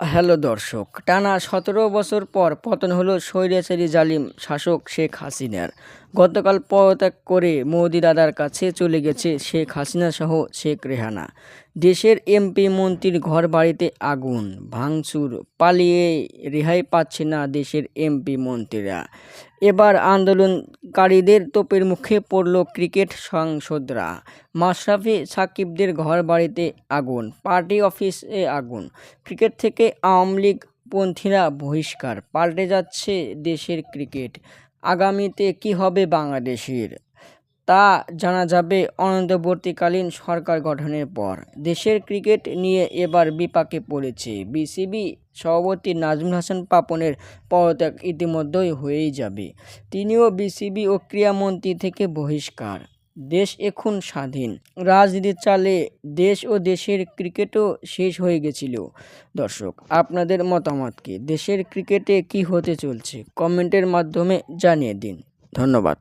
Hello দর্শক, টানা সতেরো বছর পর পতন হলো স্বৈরাচারী জালিম শাসক শেখ হাসিনার। গতকাল পদত্যাগ করে মোদি দাদার কাছে চলে গেছে শেখ হাসিনা সহ শেখ রেহানা। দেশের এমপি মন্ত্রীর ঘর বাড়িতে আগুন, ভাঙচুর, পালিয়ে রেহাই পাচ্ছে না দেশের এমপি মন্ত্রীরা। এবার আন্দোলনকারীদের তোপের মুখে পড়ল ক্রিকেট সাংসদরা। মাশরাফি সাকিবদের ঘর বাড়িতে আগুন, পার্টি অফিসে আগুন। ক্রিকেট থেকে আওয়ামী লীগ পন্থীরা বহিষ্কার, পাল্টে যাচ্ছে দেশের ক্রিকেট। আগামীতে কি হবে বাংলাদেশের? তা জানা যাবে অনন্তবর্তীকালীন সরকার গঠনের পর। দেশের ক্রিকেট নিয়ে এবার বিপাকে পড়েছে। বিসিবি সভাপতি নাজমুল হাসান পাপনের পদত্যাগ ইতিমধ্যেই হয়েই যাবে। তিনিও বিসিবি ও ক্রীড়ামন্ত্রী থেকে বহিষ্কার। দেশ এখন স্বাধীন। রাজনীতির চালে দেশ ও দেশের ক্রিকেটও শেষ হয়ে গেছিল। দর্শক, আপনাদের মতামত কি? দেশের ক্রিকেটে কি হতে চলছে? কমেন্টের মাধ্যমে জানিয়ে দিন। ধন্যবাদ।